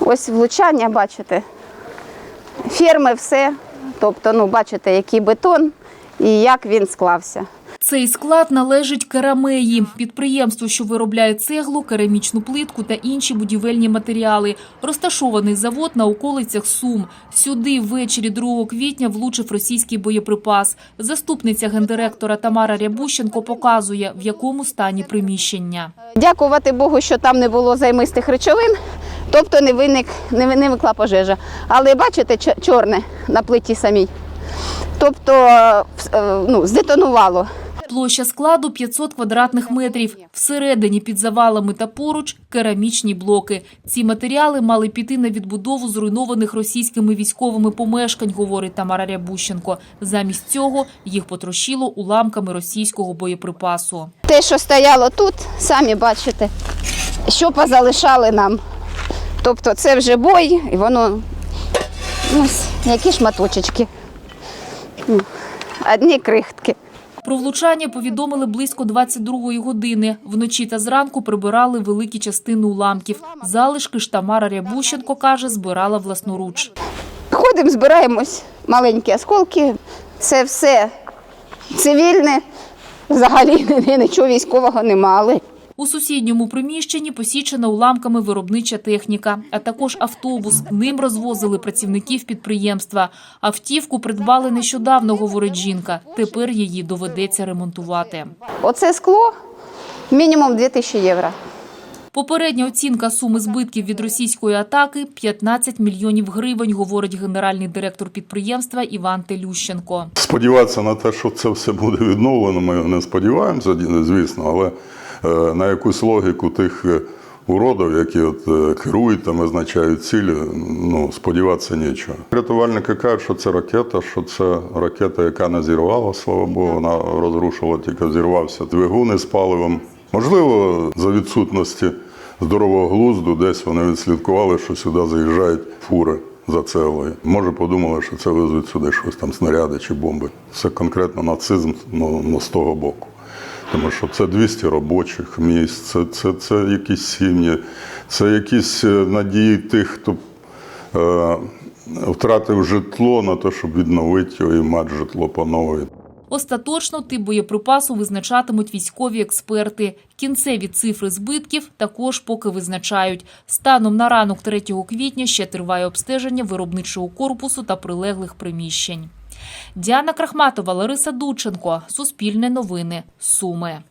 Ось влучання, бачите. Ферми, все. Тобто, ну, бачите, який бетон і як він склався. Цей склад належить Керамеї, підприємству, що виробляє цеглу, керамічну плитку та інші будівельні матеріали. Розташований завод на околицях Сум. Сюди ввечері 2 квітня влучив російський боєприпас. Заступниця гендиректора Тамара Рябущенко показує, в якому стані приміщення. Дякувати Богу, що там не було займистих речовин, тобто не виник, не виникла пожежа. Але бачите, чорне на плиті самій. Тобто е, ну, здетонувало. Площа складу 500 квадратних метрів. Всередині під завалами та поруч керамічні блоки. Ці матеріали мали піти на відбудову зруйнованих російськими військовими помешкань, говорить Тамара Рябущенко. Замість цього їх потрощило уламками російського боєприпасу. Те, що стояло тут, самі бачите, що позалишали нам. Тобто це вже бой, і воно ну, ось які шматочечки. Одні крихтки. Про влучання повідомили близько 22-ї години. Вночі та зранку прибирали великі частини уламків. Залишки ж Тамара Рябущенко, каже, збирала власноруч. Ходимо, збираємось, маленькі осколки, це все цивільне, взагалі нічого військового не мали. У сусідньому приміщенні посічена уламками виробнича техніка, а також автобус. Ним розвозили працівників підприємства. Автівку придбали нещодавно, говорить жінка. Тепер її доведеться ремонтувати. Оце скло мінімум 2000 євро. Попередня оцінка суми збитків від російської атаки – 15 мільйонів гривень, говорить генеральний директор підприємства Іван Телющенко. Сподіватися на те, що це все буде відновлено, ми не сподіваємося, звісно, але на якусь логіку тих е, уродів, які от е, керують та визначають цілі, ну, сподіватися нічого. Рятувальники кажуть, що це ракета, що це ракета, яка не зірвала, слава Богу, вона розрушила, тільки зірвався двигуни з паливом. Можливо, за відсутності здорового глузду десь вони відслідкували, що сюди заїжджають фури за цеглою. Може, подумали, що це везуть сюди щось там снаряди чи бомби. Це конкретно нацизм ну, ну, з того боку. Тому що це 200 робочих місць, це, це, це якісь сім'ї, це якісь е, надії тих, хто е, втратив житло на те, щоб відновити його і мати житло по новій. Остаточно тип боєприпасу визначатимуть військові експерти. Кінцеві цифри збитків також поки визначають. Станом на ранок 3 квітня ще триває обстеження виробничого корпусу та прилеглих приміщень. Діана Крахматова, Лариса Дученко. Суспільне новини. Суми.